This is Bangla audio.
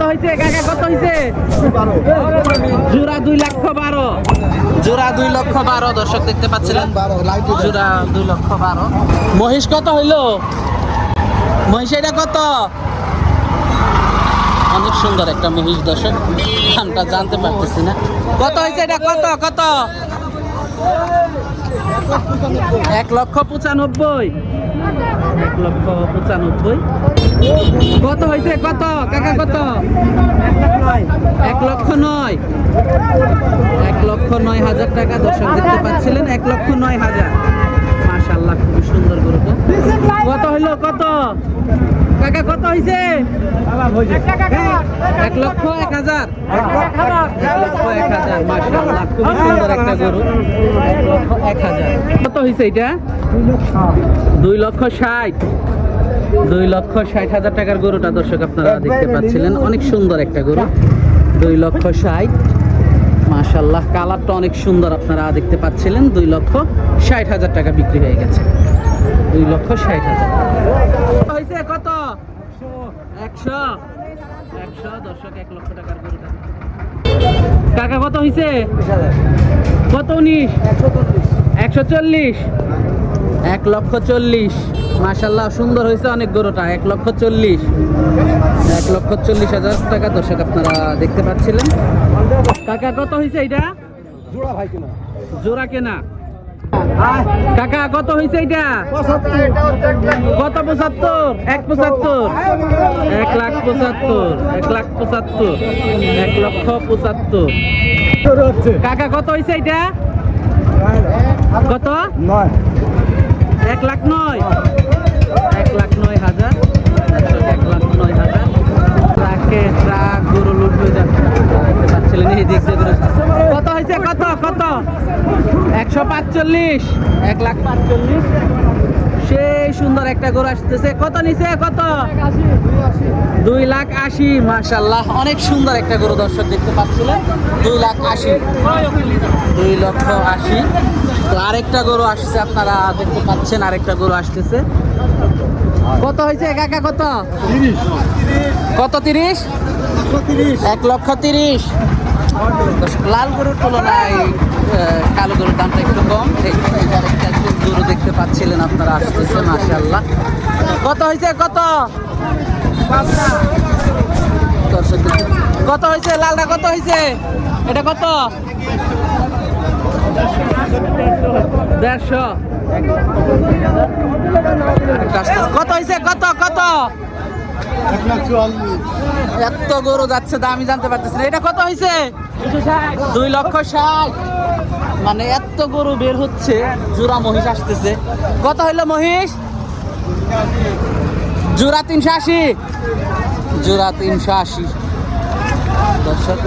কত কত জোড়া দুই লক্ষ বারো। জোড়া দুই লক্ষ বারো দেখতে জোড়া দুই লক্ষ বারো। মহিষ কত হইল? মহিষ এটা কত? অনেক সুন্দর একটা মহিষ দর্শক। দামটা জানতে পারতেছি না। কত হয়েছে এটা? কত? কত? এক লক্ষ পঁচানব্বই। এক লক্ষ পঁচানব্বই। কত হয়েছে? কত? কাকা, কত? এক লক্ষ নয়। এক লক্ষ নয় হাজার টাকা দর্শক দেখতে পাচ্ছিলেন। এক লক্ষ নয় হাজার। মাশাল্লাহ খুবই সুন্দর গরুটা। কত হইল কত? কাকা, কত হয়েছে? এক লক্ষ এক হাজার। এক লক্ষ এক হাজার। মাশাল্লাহ খুবই সুন্দর একটা গরু। এক লক্ষ এক হাজার। কত হয়েছে এটা? দুই লক্ষ ষাট। দুই লক্ষ ষাট হাজার টাকার গরুটা দর্শক আপনারা দেখতে পাচ্ছিলেন। অনেক সুন্দর একটা গরু। দুই লক্ষ ষাট। মাশাল্লাহ কালারটা অনেক সুন্দর আপনারা দেখতে পাচ্ছিলেন। দুই লক্ষ ষাট হাজার টাকা বিক্রি হয়ে গেছে। দুই লক্ষ ষাট হাজার। হয়েছে কত? একশো। একশো দর্শক এক লক্ষ টাকার গরুটা। কাকা কত হয়েছে কত উনিশ? একশো চল্লিশ। এক লক্ষ চল্লিশ। মাশাল্লাহ সুন্দর হয়েছে অনেক গরুটা। এক লক্ষ চল্লিশ। এক লক্ষ চল্লিশ হাজার টাকা দর্শক আপনারা দেখতে পাচ্ছিলেন। কাকা কত হয়েছে এটা জোড়া ভাই কিনা? জোড়া কেনা? কাকা কত হয়েছে এটা কত পঁচাত্তর? এক পঁচাত্তর। এক লাখ পঁচাত্তর। এক লাখ পঁচাত্তর। এক লক্ষ পঁচাত্তর। কাকা কত হয়েছে এটা কত? নয়। এক লাখ নয়। এক লাখ নয় হাজার। দর্শক, এক লাখ নয় হাজার। ট্রাকে ট্রাক গরু লুট হয়ে যাচ্ছে। কত হয়েছে? কত? কত? একশো পাঁচচল্লিশ। এক লাখ পাঁচচল্লিশ। সেই সুন্দর একটা গরু আসতেছে। কত নিচে কত? দুই লাখ আশি মার্শাল্লাহ অনেক সুন্দর একটা গরু দর্শক দেখতে পাচ্ছিলেন। দুই লাখ আশি। দুই লক্ষ আশি। তো আরেকটা গরু আসছে আপনারা দেখতে পাচ্ছেন আরেকটা গরু আসতেছে। কত হয়েছে? কাকা কত? কত তিরিশ? এক লক্ষ তিরিশ। লাল গরুর তুলনায় আহ, কালো গরুর দামটা একটু কম এই এই আরেকটা গরু দেখতে পাচ্ছিলেন আপনারা আসতেছে মাশাল্লাহ কত হয়েছে কত? কত হয়েছে লালটা কত হয়েছে এটা কত? দেড়শো। কত হয়েছে কত কত? এত গরু যাচ্ছে দাম আমি জানতে পারতেছি এটা কত হয়েছে দুই লক্ষ ষাট। মানে এত গরু বের হচ্ছে, জোড়া মহিষ আসতেছে। কত হইল মহিষ? জোড়া তিনশো আশি। জোড়া তিনশো আশি। দর্শক